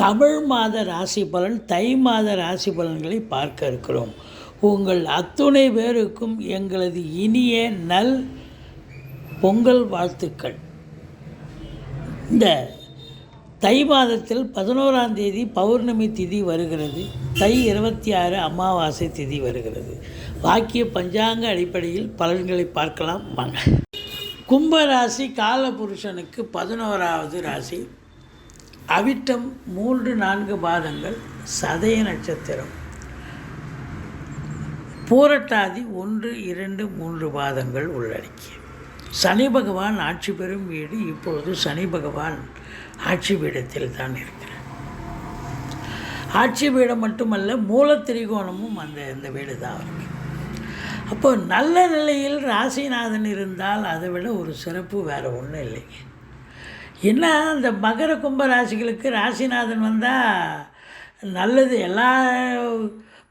தமிழ் மாத ராசி பலன் தை மாத ராசி பலன்களை பார்க்க இருக்கிறோம். உங்கள் அத்துணை பேருக்கும் எங்களது இனிய நல் பொங்கல் வாழ்த்துக்கள். இந்த தை மாதத்தில் பதினோராம் தேதி பௌர்ணமி திதி வருகிறது. தை இருபத்தி ஆறு அமாவாசை திதி வருகிறது. வாக்கிய பஞ்சாங்க அடிப்படையில் பலன்களை பார்க்கலாம். வாங்க. கும்பராசி காலபுருஷனுக்கு பதினோராவது ராசி. அவிட்டம் மூன்று நான்கு பாதங்கள் சதய நட்சத்திரம். பூரட்டாதி ஒன்று இரண்டு மூன்று பாதங்கள் உள்ளடக்கிய. சனி பகவான் ஆட்சி பெறும் வீடு இப்பொழுது சனி பகவான் ஆட்சி பீடத்தில் தான் இருக்கிறார். ஆட்சி பீடம் மட்டுமல்ல மூல திரிகோணமும் அந்த இந்த வீடு தான் இருக்கு. அப்போ நல்ல நிலையில் ராசிநாதன் இருந்தால் அதை விட ஒரு சிறப்பு வேறு ஒன்றும் இல்லைங்க. என்ன அந்த மகர கும்ப ராசிகளுக்கு ராசிநாதன் வந்தால் நல்லது. எல்லா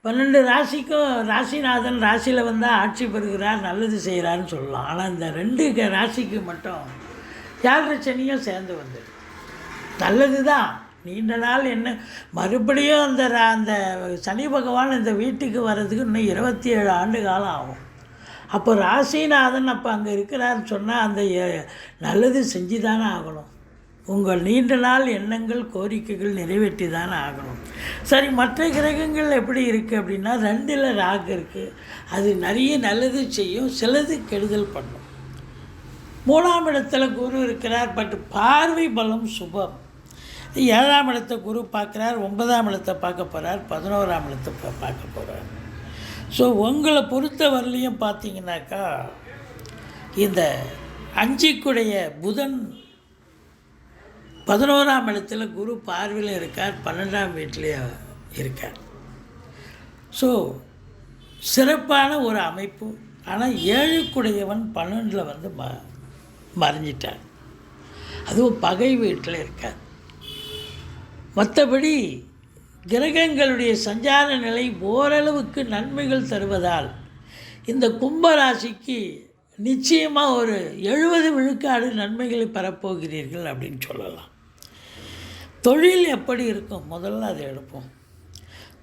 பன்னெண்டு ராசிக்கும் ராசிநாதன் ராசியில் வந்தால் ஆட்சி பெறுகிறார் நல்லது செய்கிறாருன்னு சொல்லலாம். ஆனால் இந்த ரெண்டு க- ராசிக்கு மட்டும் யார் சனியும் சேர்ந்து வந்துடும் நல்லது தான் நீண்ட நாள் என்ன மறுபடியும் அந்த ரா- அந்த சனி பகவான் இந்த வீட்டுக்கு வர்றதுக்கு இன்னும் இருபத்தி ஏழு ஆண்டு காலம் ஆகும். அப்போ ராசிநாதன் அப்போ அங்கே இருக்கிறாருன்னு சொன்னால் அந்த நல்லது செஞ்சு தானே ஆகணும். உங்கள் நீண்ட நாள் எண்ணங்கள் கோரிக்கைகள் நிறைவேற்றி தான் ஆகணும். சரி மற்ற கிரகங்கள் எப்படி இருக்குது அப்படின்னா ரெண்டில் ராகு இருக்குது அது நிறைய நல்லது செய்யும் சிலது கெடுதல் பண்ணும். மூணாம் இடத்துல குரு இருக்கிறார் பட் பார்வை பலம் சுபம். ஏழாம் இடத்தை குரு பார்க்குறார் ஒன்பதாம் இடத்தை பார்க்க போகிறார் பதினோராம் இடத்தை பார்க்க போகிறார் ஸோ உங்களை பொறுத்த வரலையும் பார்த்தீங்கன்னாக்கா இந்த அஞ்சிக்குடைய புதன் பதினோராம் இடத்துல குரு பார்வையில் இருக்கார் பன்னெண்டாம் வீட்டிலேயே இருக்கார். ஸோ சிறப்பான ஒரு அமைப்பு. ஆனால் ஏழுக்குடையவன் பன்னெண்டில் வந்து ம மறைஞ்சிட்டார். அதுவும் பகை வீட்டில் இருக்கார். மற்றபடி கிரகங்களுடைய சஞ்சார நிலை ஓரளவுக்கு நன்மைகள் தருவதால் இந்த கும்பராசிக்கு நிச்சயமாக ஒரு எழுபது விழுக்காடு நன்மைகளை பெறப்போகிறீர்கள் அப்படின்னு சொல்லலாம். தொழில் எப்படி இருக்கும்? முதல்ல அதை எடுப்போம்.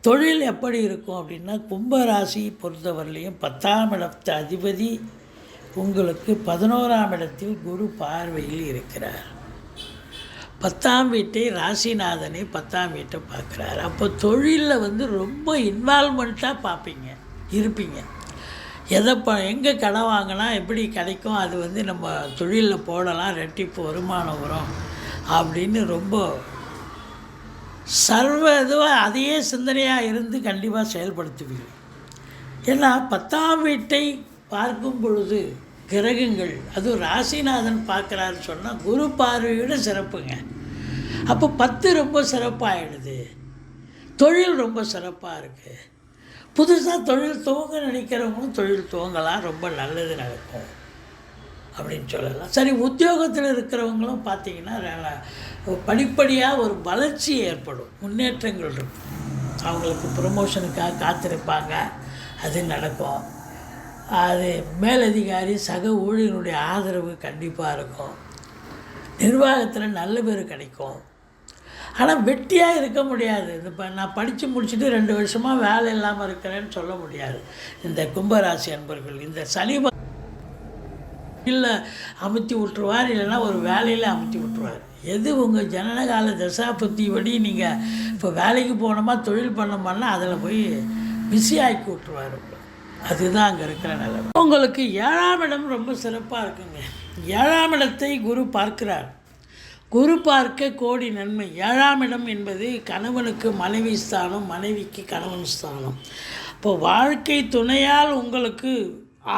தொழில் எப்படி இருக்கும் அப்படின்னா கும்பராசி பொறுத்தவரையிலையும் பத்தாம் இடத்து அதிபதி உங்களுக்கு பதினோராம் இடத்தில் குரு பார்வையில் இருக்கிறார். பத்தாம் வீட்டை ராசிநாதனை பத்தாம் வீட்டை பார்க்குறாரு. அப்போ தொழிலில் வந்து ரொம்ப இன்வால்மெண்ட்டாக பார்ப்பீங்க இருப்பீங்க. எதை ப எங்கே கடன் வாங்கினா எப்படி கிடைக்கும்? அது வந்து நம்ம தொழிலில் போடலாம் ரெட்டிப்பு வருமானம் வரும் அப்படின்னு ரொம்ப சர்வ இதுவாக அதையே சிந்தனையாக இருந்து கண்டிப்பாக செயல்படுத்துவீர்கள். ஏன்னா பத்தாம் வீட்டை பார்க்கும் பொழுது கிரகங்கள் அதுவும் ராசிநாதன் பார்க்குறாரு சொன்னால் குரு பார்வையோட சிறப்புங்க. அப்போ பத்து ரொம்ப சிறப்பாகிடுது தொழில் ரொம்ப சிறப்பாக இருக்குது புதுசாக தொழில் துவங்க நினைக்கிறவங்களும் தொழில் துவங்கலாம் ரொம்ப நல்லது நடக்கும் அப்படின்னு சொல்லலாம். சரி உத்தியோகத்தில் இருக்கிறவங்களும் பார்த்தீங்கன்னா படிப்படியாக ஒரு வளர்ச்சி ஏற்படும். முன்னேற்றங்கள் இருக்கும். அவங்களுக்கு ப்ரொமோஷனுக்காக காத்திருப்பாங்க. அது நடக்கும். அது மேலதிகாரி சக ஊழியனுடைய ஆதரவு கண்டிப்பாக இருக்கும். நிர்வாகத்தில் நல்ல பேர் கிடைக்கும். ஆனால் வெட்டியாக இருக்க முடியாது. இந்த இப்போ நான் படித்து முடிச்சுட்டு ரெண்டு வருஷமாக வேலை இல்லாமல் இருக்கிறேன்னு சொல்ல முடியாது. இந்த கும்பராசி அன்பர்கள் இந்த சனி இல்லை அமுத்தி விட்டுருவார் இல்லைன்னா ஒரு வேலையில் அமுத்தி விட்டுருவார். எது உங்கள் ஜனனகால தசாபத்திபடி நீங்கள் இப்போ வேலைக்கு போனோமா தொழில் பண்ணோமான்னா அதில் போய் பிஸி ஆக்கி விட்டுருவார் அதுதான் அங்கே இருக்கிற நிலைமை. உங்களுக்கு ஏழாம் இடம் ரொம்ப சிறப்பாக இருக்குங்க. ஏழாம் இடத்தை குரு பார்க்கிறார். குரு பார்க்க கோடி நன்மை. ஏழாம் இடம் என்பது கணவனுக்கு மனைவி ஸ்தானம் மனைவிக்கு கணவன் ஸ்தானம். இப்போ வாழ்க்கை துணையால் உங்களுக்கு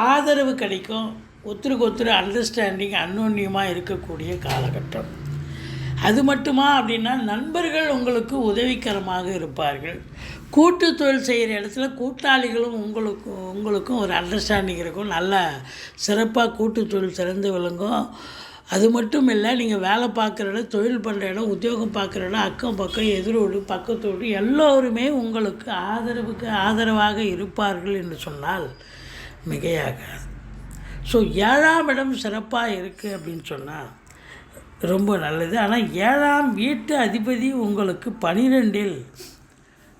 ஆதரவு கிடைக்கும். ஒருத்தருக்கு ஒருத்தர் அண்டர்ஸ்டாண்டிங் அன்னோன்யமாக இருக்கக்கூடிய காலகட்டம். அது மட்டுமா அப்படின்னா நண்பர்கள் உங்களுக்கு உதவிகரமாக இருப்பார்கள். கூட்டு தொழில் செய்கிற இடத்துல கூட்டாளிகளும் உங்களுக்கு உங்களுக்கும் ஒரு அண்டர்ஸ்டாண்டிங் இருக்கும். நல்ல சிறப்பாக கூட்டு தொழில் சிறந்து விளங்கும். அது மட்டும் இல்லை நீங்கள் வேலை பார்க்குற இடம் தொழில் பண்ணுற இடம் உத்தியோகம் பார்க்குற இடம் அக்கம் பக்கம் எதிரோடு பக்கத்தோடு எல்லோருமே உங்களுக்கு ஆதரவுக்கு ஆதரவாக இருப்பார்கள் என்று சொன்னால் மிகையாகாது. ஸோ ஏழாம் இடம் சிறப்பாக இருக்குது அப்படின்னு சொன்னால் ரொம்ப நல்லது. ஆனால் ஏழாம் வீட்டு அதிபதி உங்களுக்கு பனிரெண்டில்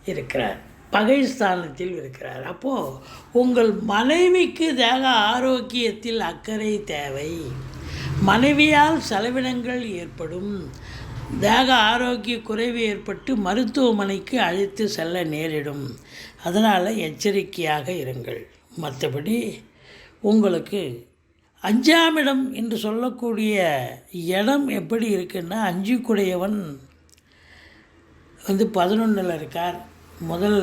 இருக்கிறார். பகை ஸ்தானத்தில் இருக்கிறார். அப்போது உங்கள் மனைவிக்கு தேக ஆரோக்கியத்தில் அக்கறை தேவை. மனைவியால் செலவினங்கள் ஏற்படும். தேக ஆரோக்கிய குறைவு ஏற்பட்டு மருத்துவமனைக்கு அழைத்து செல்ல நேரிடும். அதனால் எச்சரிக்கையாக இருங்கள். மற்றபடி உங்களுக்கு அஞ்சாம் இடம் என்று சொல்லக்கூடிய இடம் எப்படி இருக்குன்னா அஞ்சு குடையவன் வந்து பதினொன்றில் இருக்கார். முதல்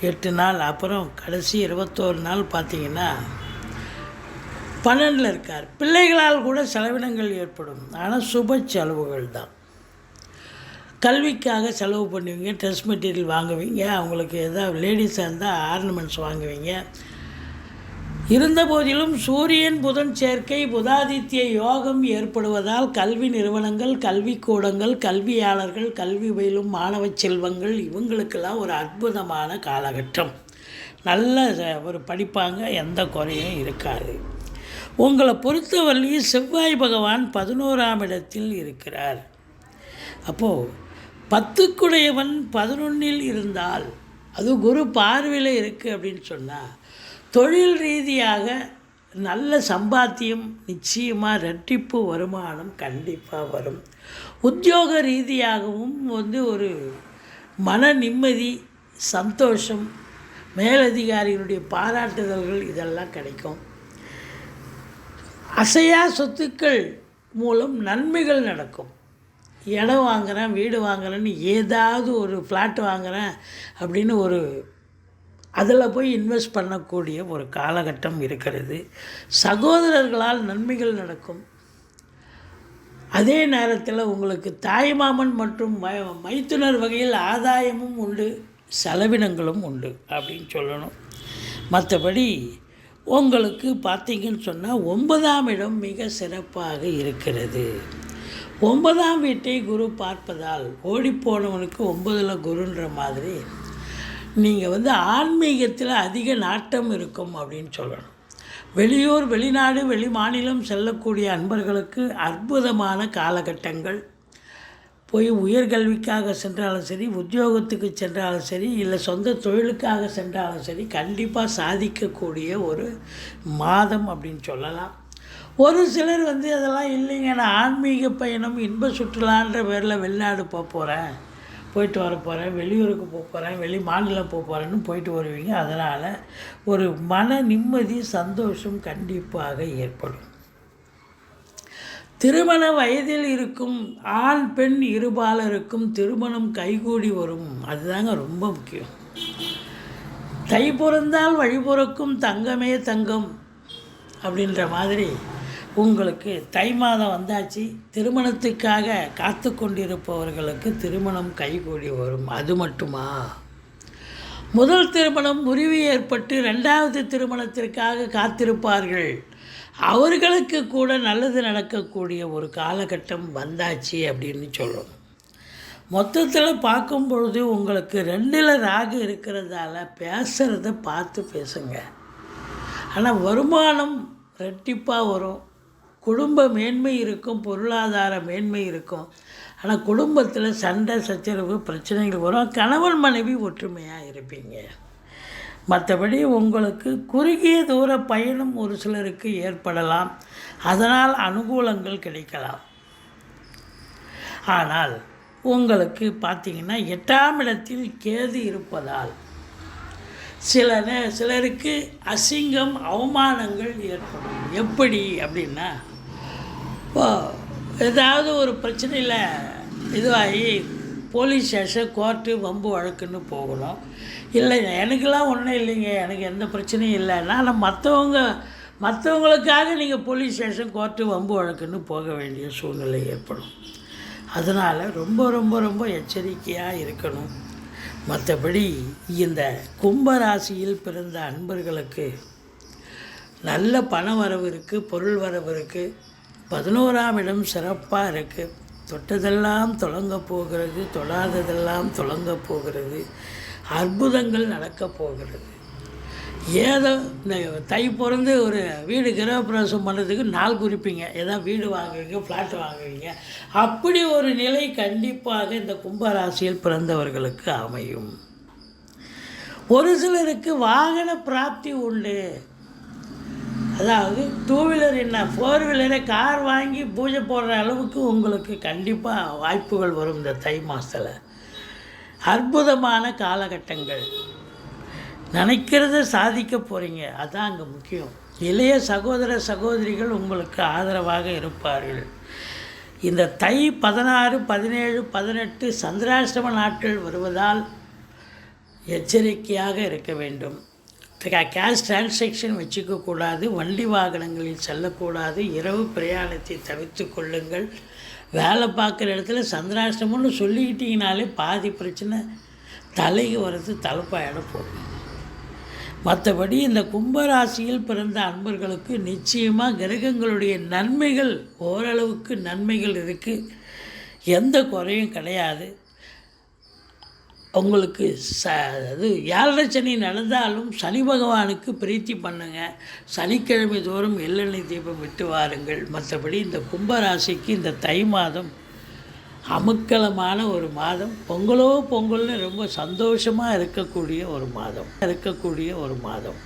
எட்டு நாள் அப்புறம் கடைசி இருபத்தோரு நாள் பார்த்தீங்கன்னா பன்னெண்டில் இருக்கார். பிள்ளைகளால் கூட செலவினங்கள் ஏற்படும். ஆனால் சுப செலவுகள் தான். கல்விக்காக செலவு பண்ணுவீங்க ட்ரெஸ் மெட்டீரியல் வாங்குவீங்க அவங்களுக்கு எதாவது லேடிஸாக இருந்தால் ஆர்னமெண்ட்ஸ் வாங்குவீங்க. இருந்தபோதிலும் சூரியன் புதன் சேர்க்கை புதாதித்ய யோகம் ஏற்படுவதால் கல்வி நிறுவனங்கள் கல்விக்கூடங்கள் கல்வியாளர்கள் கல்வி பயிலும் மாணவ செல்வங்கள் இவங்களுக்கெல்லாம் ஒரு அற்புதமான காலகட்டம். நல்ல ஒரு படிப்பாங்க எந்த குறையும் இருக்காது. உங்களை பொறுத்தவரையிலும் செவ்வாய் பகவான் பதினோராம் இடத்தில் இருக்கிறார். அப்போது பத்துக்குடையவன் பதினொன்னில் இருந்தால் அது குரு பார்வையில் இருக்குது அப்படின்னு சொன்னால் தொழில் ரீதியாக நல்ல சம்பாத்தியம் நிச்சயமாக ரெட்டிப்பு வருமானம் கண்டிப்பாக வரும். உத்தியோக ரீதியாகவும் வந்து ஒரு மன நிம்மதி சந்தோஷம் மேலதிகாரிகளுடைய பாராட்டுதல்கள் இதெல்லாம் கிடைக்கும். அசையா சொத்துக்கள் மூலம் நன்மைகள் நடக்கும். இடம் வாங்குறேன் வீடு வாங்குறேன்னு ஏதாவது ஒரு ஃப்ளாட் வாங்குறேன் அப்படின்னு ஒரு அதில் போய் இன்வெஸ்ட் பண்ணக்கூடிய ஒரு காலகட்டம் இருக்கிறது. சகோதரர்களால் நன்மைகள் நடக்கும். அதே நேரத்தில் உங்களுக்கு தாய்மாமன் மற்றும் மை மைத்துனர் வகையில் ஆதாயமும் உண்டு செலவினங்களும் உண்டு அப்படின்னு சொல்லணும். மற்றபடி உங்களுக்கு பார்த்தீங்கன்னு சொன்னால் ஒன்பதாம் இடம் மிக சிறப்பாக இருக்கிறது. ஒன்பதாம் வீட்டை குரு பார்ப்பதால் ஓடிப்போனவனுக்கு ஒன்பதில் குருன்ற மாதிரி நீங்கள் வந்து ஆன்மீகத்தில் அதிக நாட்டம் இருக்கும் அப்படின்னு சொல்லணும். வெளியூர் வெளிநாடு வெளி மாநிலம் செல்லக்கூடிய அன்பர்களுக்கு அற்புதமான காலகட்டங்கள். போய் உயர்கல்விக்காக சென்றாலும் சரி உத்தியோகத்துக்கு சென்றாலும் சரி இல்லை சொந்த தொழிலுக்காக சென்றாலும் சரி கண்டிப்பாக சாதிக்கக்கூடிய ஒரு மாதம் அப்படின்னு சொல்லலாம். ஒரு சிலர் வந்து அதெல்லாம் இல்லைங்க நான் ஆன்மீக பயணம் இன்ப சுற்றுலான்ற பேரில் வெளிநாடு போக போகிறேன் போயிட்டு வர போகிறேன் வெளியூருக்கு போக போகிறேன் வெளி மாநிலம் போக போகிறேன்னு போயிட்டு வருவீங்க. அதனால் ஒரு மன நிம்மதி சந்தோஷம் கண்டிப்பாக ஏற்படும். திருமண வயதில் இருக்கும் ஆண் பெண் இருபாலருக்கும் திருமணம் கைகூடி வரும். அதுதாங்க ரொம்ப முக்கியம். தை பிறந்தால் வழிபுறக்கும் தங்கமே தங்கம் அப்படின்ற மாதிரி உங்களுக்கு தை மாதம் வந்தாச்சு. திருமணத்துக்காக காத்து கொண்டிருப்பவர்களுக்கு திருமணம் கைகூடி வரும். அது மட்டுமா? முதல் திருமணம் முறிவு ஏற்பட்டு ரெண்டாவது திருமணத்திற்காக காத்திருப்பார்கள். அவர்களுக்கு கூட நல்லது நடக்கக்கூடிய ஒரு காலகட்டம் வந்தாச்சு அப்படின்னு சொல்லணும் மொத்தத்தில் பார்க்கும் பொழுது உங்களுக்கு ரெண்டில் ராகு இருக்கிறதால பேசுகிறத பார்த்து பேசுங்க. ஆனால் வருமானம் ரெட்டிப்பாக வரும். குடும்ப மேன்மை இருக்கும் பொருளாதார மேன்மை இருக்கும். ஆனால் குடும்பத்தில் சண்டை சச்சரவு பிரச்சனைகள் வரும். கணவன் மனைவி ஒற்றுமையாக இருப்பீங்க. மற்றபடி உங்களுக்கு குறுகிய தூர பயணம் ஒரு சிலருக்கு ஏற்படலாம். அதனால் அனுகூலங்கள் கிடைக்கலாம். ஆனால் உங்களுக்கு பார்த்தீங்கன்னா எட்டாம் இடத்தில் கேது இருப்பதால் சில சிலருக்கு அசிங்கம் அவமானங்கள் ஏற்படும். எப்படி அப்படின்னா ஏதாவது ஒரு பிரச்சனையில் இதுவாகி போலீஸ் ஸ்டேஷன் கோர்ட்டு வம்பு வழக்குன்னு போகணும். இல்லை எனக்கெல்லாம் ஒன்றும் இல்லைங்க. எனக்கு எந்த பிரச்சனையும் இல்லைன்னா ஆனால் மற்றவங்க மற்றவங்களுக்காக நீங்கள் போலீஸ் ஸ்டேஷன் கோர்ட்டு வம்பு வழக்குன்னு போக வேண்டிய சூழ்நிலை ஏற்படும். அதனால் ரொம்ப ரொம்ப ரொம்ப எச்சரிக்கையாக இருக்கணும். மற்றபடி இந்த கும்பராசியில் பிறந்த அன்பர்களுக்கு நல்ல பண வரவு இருக்குது பொருள் வரவு இருக்குது பதினோராம் இடம் சிறப்பாக இருக்குது தொட்டதெல்லாம் தொடங்க போகிறது தொடாததெல்லாம் தொடங்க போகிறது அற்புதங்கள் நடக்கப் போகிறது. ஏதோ இந்த தை பிறந்து ஒரு வீடு கிரகப்பிரவேசம் பண்ணுறதுக்கு நாள் குறிப்பீங்க. ஏதோ வீடு வாங்குவீங்க ஃப்ளாட் வாங்குவீங்க. அப்படி ஒரு நிலை கண்டிப்பாக இந்த கும்பராசியில் பிறந்தவர்களுக்கு அமையும். ஒரு சிலருக்கு வாகன பிராப்தி உண்டு. அதாவது டூ வீலர் என்ன? ஃபோர் வீலரே கார் வாங்கி பூஜை போடுற அளவுக்கு உங்களுக்கு கண்டிப்பாக வாய்ப்புகள் வரும் இந்த தை மாதத்தில் அற்புதமான காலகட்டங்கள். நினைக்கிறத சாதிக்க போகிறீங்க அதுதான் அங்கே முக்கியம். இளைய சகோதர சகோதரிகள் உங்களுக்கு ஆதரவாக இருப்பார்கள். இந்த தை பதினாறு பதினேழு பதினெட்டு சந்திராஷ்டம நாட்கள் வருவதால் எச்சரிக்கையாக இருக்க வேண்டும். கேஷ் டிரான்சாக்ஷன் வச்சுக்கக்கூடாது வண்டி வாகனங்களில் செல்லக்கூடாது இரவு பிரயாணத்தை தவிர்த்து கொள்ளுங்கள். வேலை பார்க்குற இடத்துல சந்திராஷ்டமம்னு சொல்லிக்கிட்டிங்கனாலே பாதி பிரச்சனை தலைக்கு வர்றது தலைப்பாயிட போகும் மற்றபடி இந்த கும்பராசியில் பிறந்த அன்பர்களுக்கு நிச்சயமாக கிரகங்களுடைய நன்மைகள் ஓரளவுக்கு நன்மைகள் இருக்குது எந்த குறையும் கிடையாது. உங்களுக்கு ச அது ஏழரை சனி நடந்தாலும் சனி பகவானுக்கு பிரீத்தி பண்ணுங்க. சனிக்கிழமை தோறும் எள்ளெண்ணெய் தீபம் விட்டு வாருங்கள். மற்றபடி இந்த கும்பராசிக்கு இந்த தை மாதம் அமுக்கலமான ஒரு மாதம். பொங்கலோ பொங்கல்னு ரொம்ப சந்தோஷமாக இருக்கக்கூடிய ஒரு மாதம். இருக்கக்கூடிய ஒரு மாதம்.